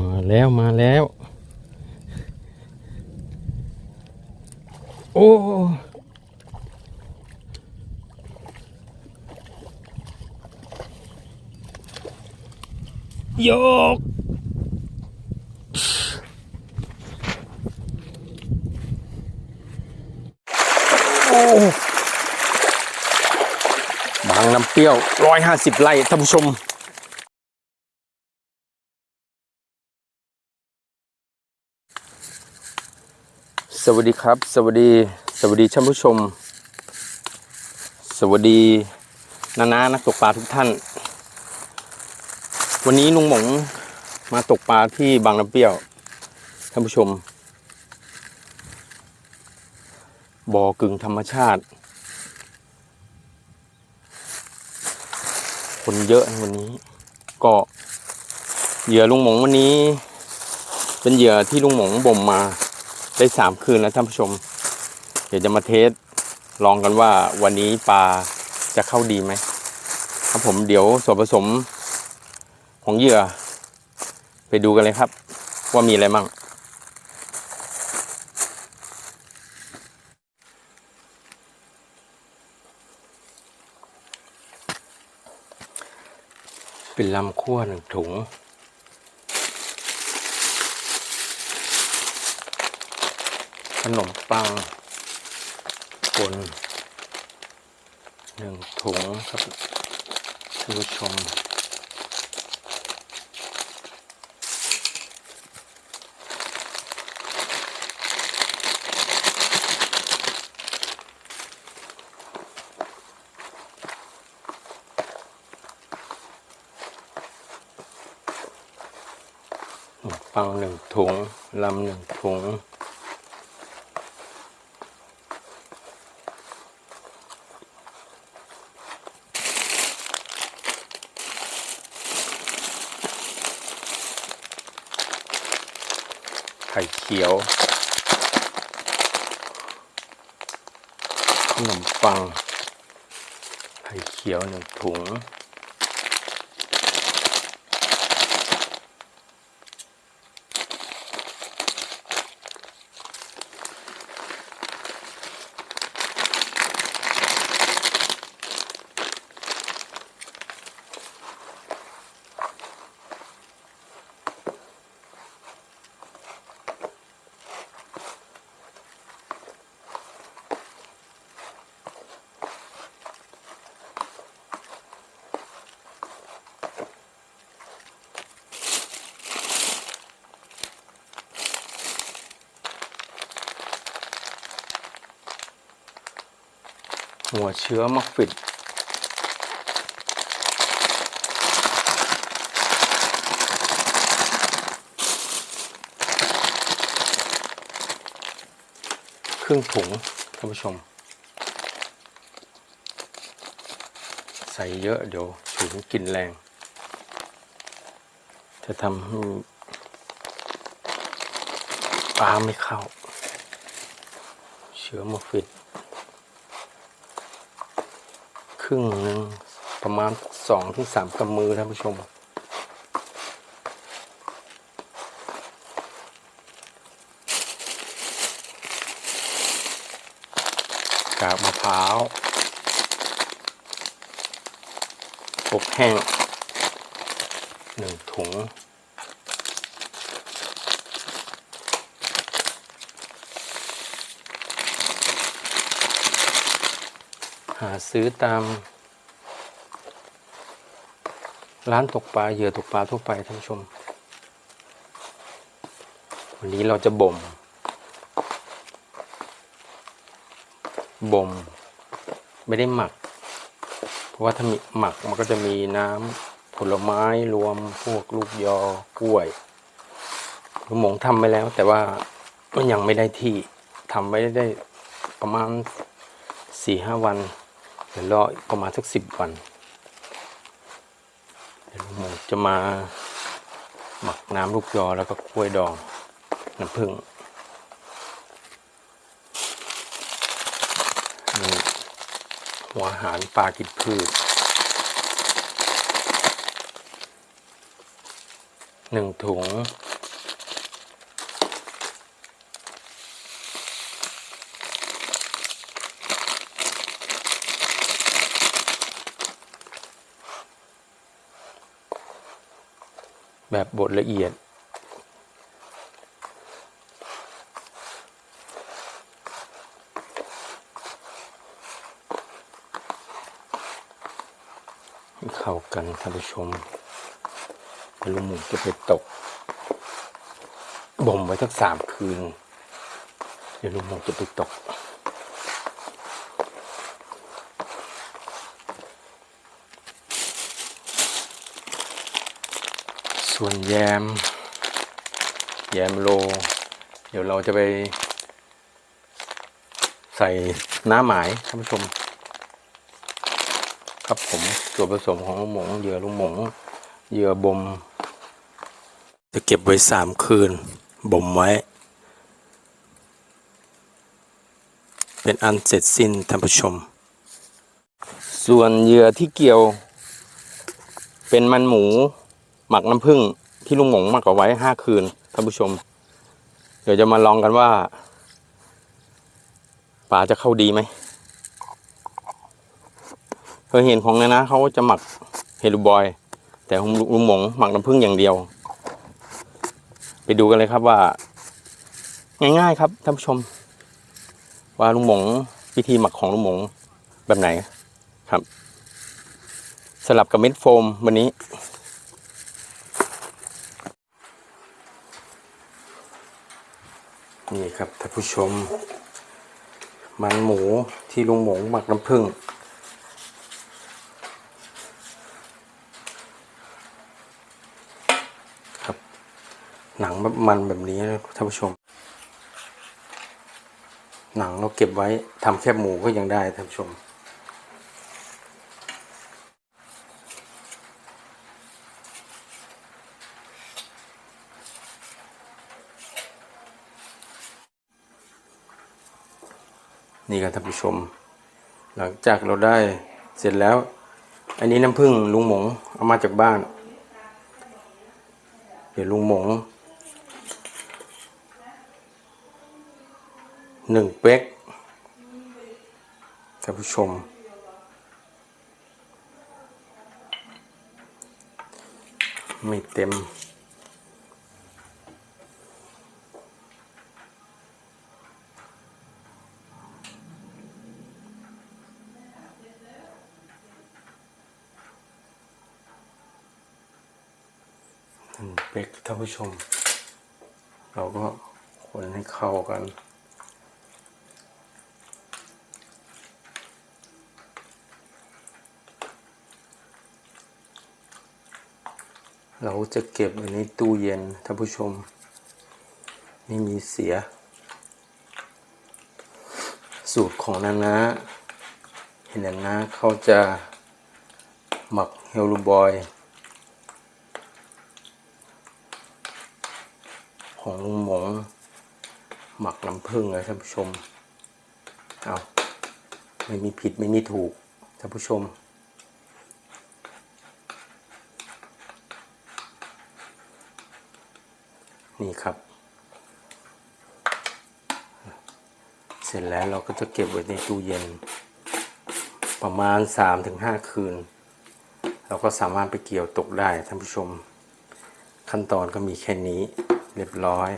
มาแล้วมาแล้ว โอ้ยกโอ้บางน้ำเปรี้ยวร้อยห้าสิบไร่ท่านผู้ชม สวัสดีครับ สวัสดีสวัสดีท่านผู้ชม สวัสดีนานานักตกปลาทุกท่าน วันนี้ลุงหมงมาตกปลาที่บางน้ำเปรี้ยวท่านผู้ชมบ่อกึ่งธรรมชาติ คนเยอะวันนี้ ก็เหยื่อลุงหมงวันนี้ เป็นเหยื่อที่ลุงหมงบ่มมา ได้สามคืนแล้วท่านผู้ชม เดี๋ยวจะมาเทสลองกันว่าวันนี้ปลาจะเข้าดีไหมครับผมเดี๋ยวส่วนผสมของเหยื่อ ไปดูกันเลยครับ ว่ามีอะไรมั่งเป็นลำขั้วหนึ่งถุง ขนมปังปนหนึ่งถุงครับท่านผู้ชมขนมปังหนึ่งถุงลำหนึ่งถุง ไข่เขียว ขนมปัง ไข่เขียวหนึ่งถุง หัวเชื้อมะฟิดครึ่งถุงท่านผู้ชม ใส่เยอะเดี๋ยวถุงกินแรง จะทำให้ปลาไม่เข้า เชื้อมะฟิด ค รึ่งหนึ่งประมาณสองถึงสามกำมือท่านผู้ชม กาบมะพร้าวอบแห้งหนึ่งถุง หาซื้อตาม ร้านตกปลาเหยื่อตกปลาทั่วไปท่านผู้ชม วันนี้เราจะบ่ม บ่ม ไม่ได้หมัก เพราะว่าถ้ามีหมักมันก็จะมีน้ำผลไม้รวมพวกลูกยอกล้วยหมงทำไปแล้ว แต่ว่าก็ยังไม่ได้ที่ทำไว้ได้ประมาณสี่ห้าวัน เดี๋ยวรออีกประมาณสักสิบวัน เดี๋ยวหมูจะมาหมักน้ำลูกยอแล้วก็กล้วยดอง น้ำผึ้งหัวอาหารปลากินพืชหนึ่งถุง แบบบดละเอียดให้เข้ากันท่านผู้ชมเดี๋ยวลุงหมูจะไปตก บ่มไว้สักสามคืนเดี๋ยวลุงหมูจะไปตก ส่วนแยม แยมโล เดี๋ยวเราจะไป ใส่น้ำหมายท่านผู้ชม ครับผมส่วนผสมของลุงหมงเหยื่อลุงหมงเหยื่อบ่มจะเก็บไว้สามคืน บ่มไว้ เป็นอันเสร็จสิ้นท่านผู้ชม ส่วนเหยื่อที่เกี่ยว เป็นมันหมู หมักน้ำผึ้งที่ลุงหมงหมักเอาไว้ห้าคืนท่านผู้ชม เดี๋ยวจะมาลองกันว่าปลาจะเข้าดีไหมเคยเห็นของนะนะเขาจะหมักเฮลูบอย แต่ของลุงหมงหมักน้ำผึ้งอย่างเดียว ไปดูกันเลยครับว่า ง่ายๆครับท่านผู้ชม ว่าลุงหมงวิธีหมักของลุงหมงแบบไหนครับสลับกับเม็ดโฟมวันนี้ นี่ครับท่านผู้ชม มันหมูที่ลุงหมงหมักน้ำผึ้งครับ หนังแบบมันแบบนี้นะท่านผู้ชม หนังเราเก็บไว้ทำแคบหมูก็ยังได้ท่านผู้ชม นี่ครับท่านผู้ชม หลังจากเราได้เสร็จแล้ว อันนี้น้ำผึ้งลุงหมงเอามาจากบ้าน เดี๋ยวลุงหมงหนึ่งเป๊กท่านผู้ชม ไม่เต็ม หนึ่งเป๊กท่าน ผู้ชม เราก็คนให้เข้ากัน เราจะเก็บไว้ในตู้เย็นท่านผู้ชม ไม่มีเสีย สูตรของนานาเห็นนานาเขาจะหมักเฮลลูบอย ของลุงหมงหมักน้ำผึ้งเลยท่านผู้ชม เอาไม่มีผิดไม่มีถูกท่านผู้ชม นี่ครับ เสร็จแล้วเราก็จะเก็บไว้ในตู้เย็น ประมาณ 3-5 คืน เราก็สามารถไปเกี่ยวตกได้ท่านผู้ชม ขั้นตอนก็มีแค่นี้ เรียบร้อย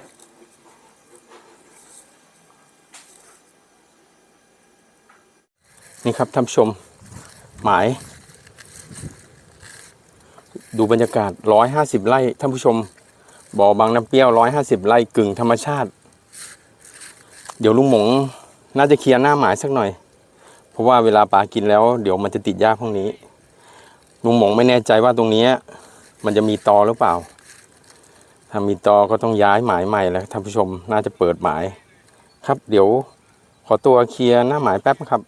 นี่ครับท่านผู้ชมหมาย ดูบรรยากาศ 150 ไร่ท่านผู้ชมบ่อบางน้ำเปรี้ยว 150 ไร่กึ่งธรรมชาติ เดี๋ยวลุงหมงน่าจะเคลียร์หน้าหมายสักหน่อย เพราะว่าเวลาปลากินแล้ว เดี๋ยวมันจะติดยากพวกนี้ลุงหมงไม่แน่ใจว่าตรงนี้มันจะมีตอหรือเปล่า ถ้ามีตอก็ต้องย้ายหมายใหม่แล้วท่านผู้ชมน่าจะเปิดหมาย ครับเดี๋ยวขอตัวเคลียร์หน้าหมายแป๊บนะครับ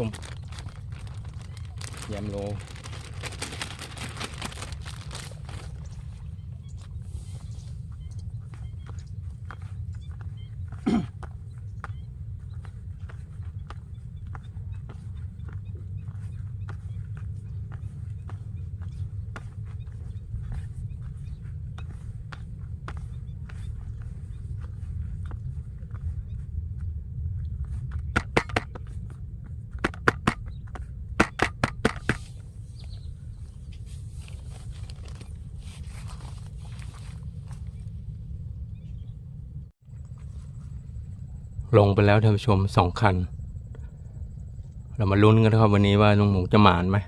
ายท่ ลงไปแล้วท่านผู้ชมสองคัน เรามาลุ้นกันนะครับวันนี้ว่าลุงหมูจะหมานไหม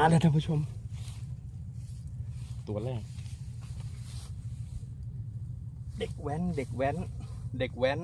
าแล้วท่านผู้ชม ตัวแรก เด็กแว้น เด็กแว้น เด็กแว้น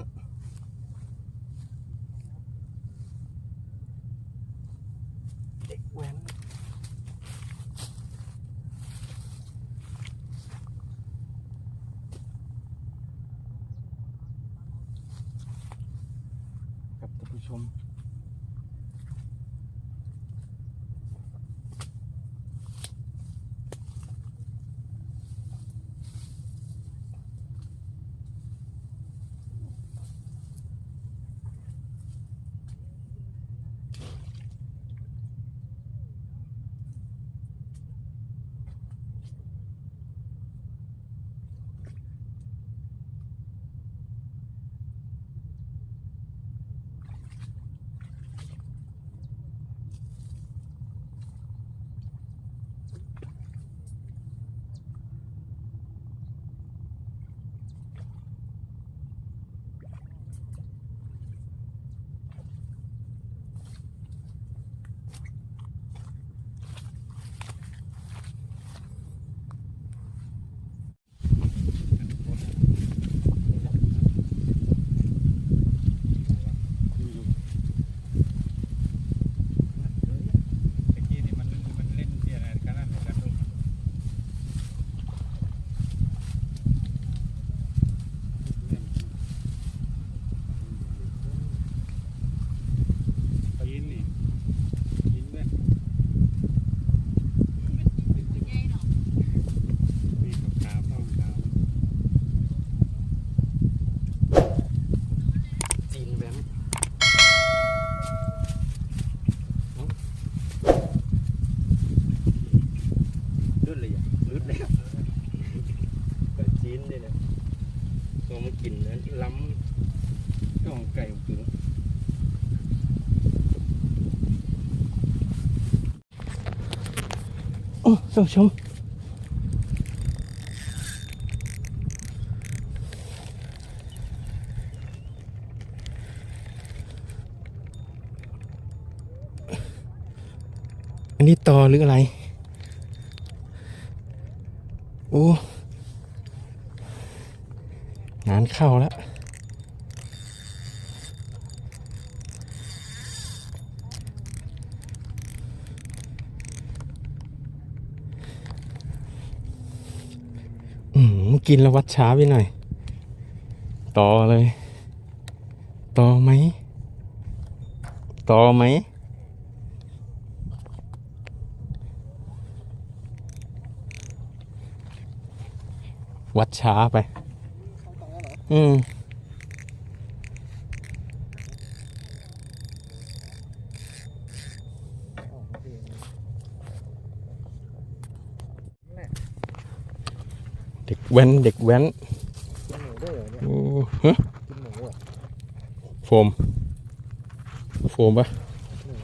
ต้องชมอันนี้ต่อหรืออะไร โอ้งานเข้าแล้ว กินแล้ววัดช้าไปหน่อย ต่อเลย ต่อไหม ต่อไหม วัดช้าไป อืม เด็ก แว้นเด็กแว้นกินหมูด้วยเหรอเนี่ยโอ้ฮะกินหมูเหรอโฟม โฟมปะหมู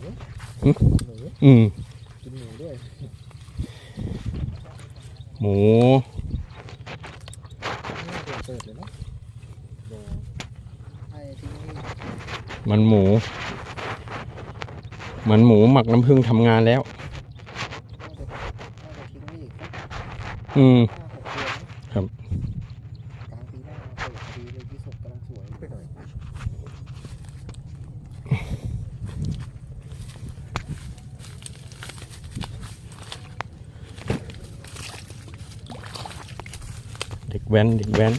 หึหมูอืมกินหมูด้วยหมูน่าจะเปิดเลยเนาะเดี๋ยวไอ้ที่นี่มันหมู มันหมูหมักน้ำผึ้งทำงานแล้วน่าจะน่าจะทิ้งไว้อีกสักอืม ครับกลางปีหน้าเปิดพอดีเลยที่ศพกำลังสวยไปหน่อยเด็กแว้นเด็กแว้น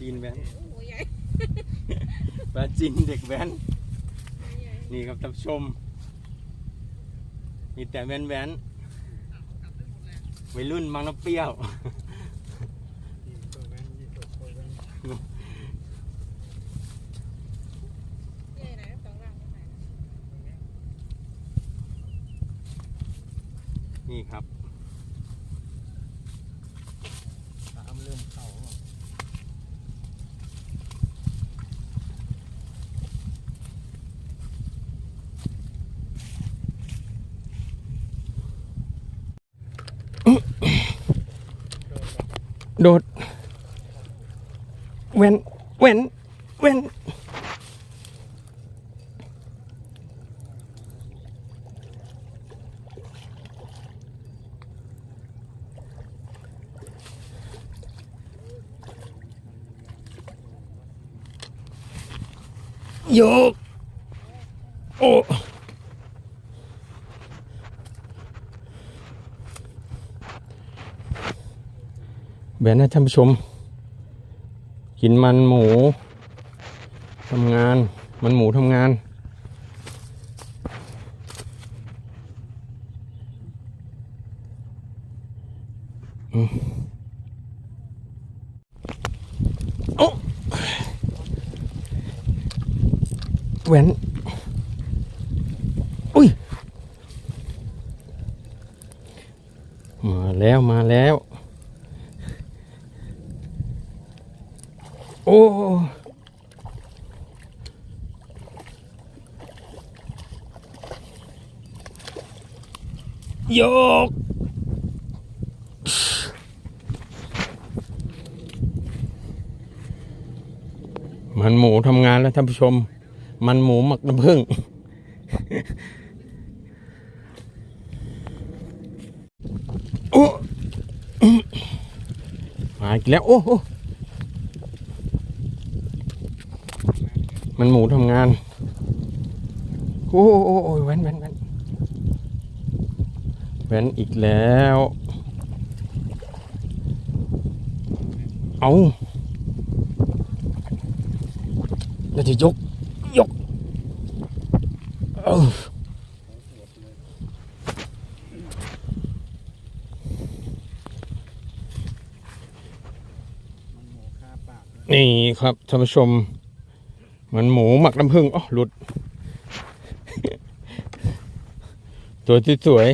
จีนเหรอจีนแว้นโอ้โหใหญ่ปลาจีนเด็กแว้นใหญ่นี่ครับท่านผู้ชม มีแต่แว้นแว้นวัยรุ่นบางน้ำเปรี้ยว ยี่สิบแว่นยี่สิบแว่น ใหญ่ไหนสองหลังไหน นี่ครับ ตามเริ่มเข้าอะ โดดเว้นเว้นเว้นโยกโอ้ แบนนะท่านผู้ชม กินมันหมูทำงาน มันหมูทำงาน โอ้แหวนอุ้ย มาแล้วมาแล้ว อ้ยกมันหมูทำงานแล้วท่านผู้ชม มันหมูหมักน้ำผึ้งโอ้มาอีกแล้ว โอ้โอ้ มันหมูทำงาน โอ้โอ้โอ้โอ้ยแว้นแว้นแว้นแว้นอีกแล้ว เอาเราจะยก ยก เออมันหมูคาปากเลยนี่ครับท่านผู้ชม มันหมูหมักน้ำผึ้งอ๋อหลุด ตัวที่สวย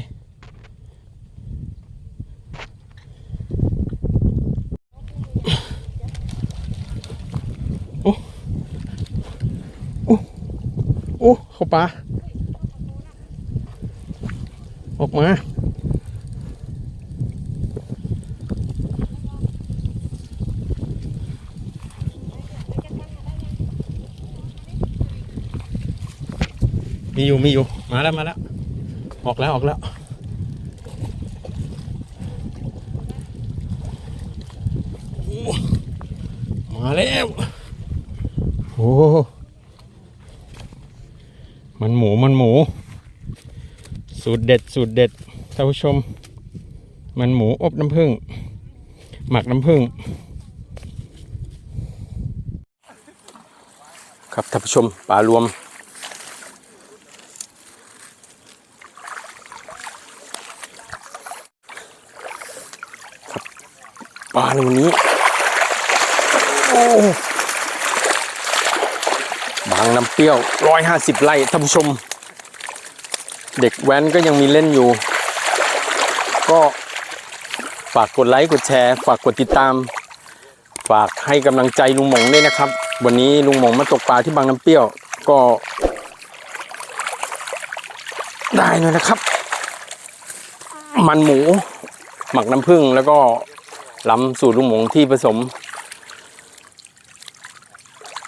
โอ้โอ้โอ้เข้าปลาออกมา มีอยู่มีอยู่มาแล้วมาแล้ว ออกแล้วออกแล้วมาแล้วโอ้มันหมูมันหมู สูตรเด็ดสูตรเด็ดท่านผู้ชม มันหมูอบน้ำผึ้งหมักน้ำผึ้งครับท่านผู้ชมปลารวม ปลาในวันนี้ โอ้บางน้ำเปรี้ยวร้อยห้าสิบไร่ท่านผู้ชม เด็กแว้นก็ยังมีเล่นอยู่ ก็ฝากกดไลค์กดแชร์ ฝากกดติดตาม ฝากให้กำลังใจลุงหมงด้วยนะครับ วันนี้ลุงหมงมาตกปลาที่บางน้ำเปรี้ยวก็ ได้เลยนะครับ มันหมู หมักน้ำผึ้งแล้วก็ ล้ำสูตรลุงหมงที่ผสม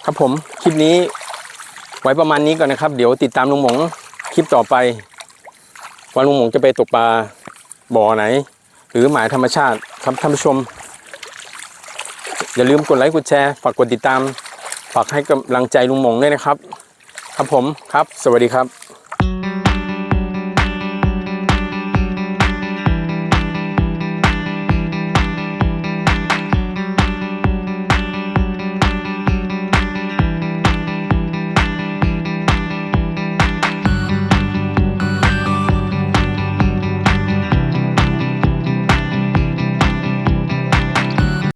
ครับผมคลิปนี้ ไว้ประมาณนี้ก่อนนะครับ เดี๋ยวติดตามลุงหมงคลิปต่อไปว่าลุงหมงจะไปตกปลาบ่อไหน หรือหมายธรรมชาติครับท่านผู้ชม อย่าลืมกดไลค์กดแชร์ฝากกดติดตามฝากให้กำลังใจลุงหมงด้วยนะครับ ครับผมครับ สวัสดีครับ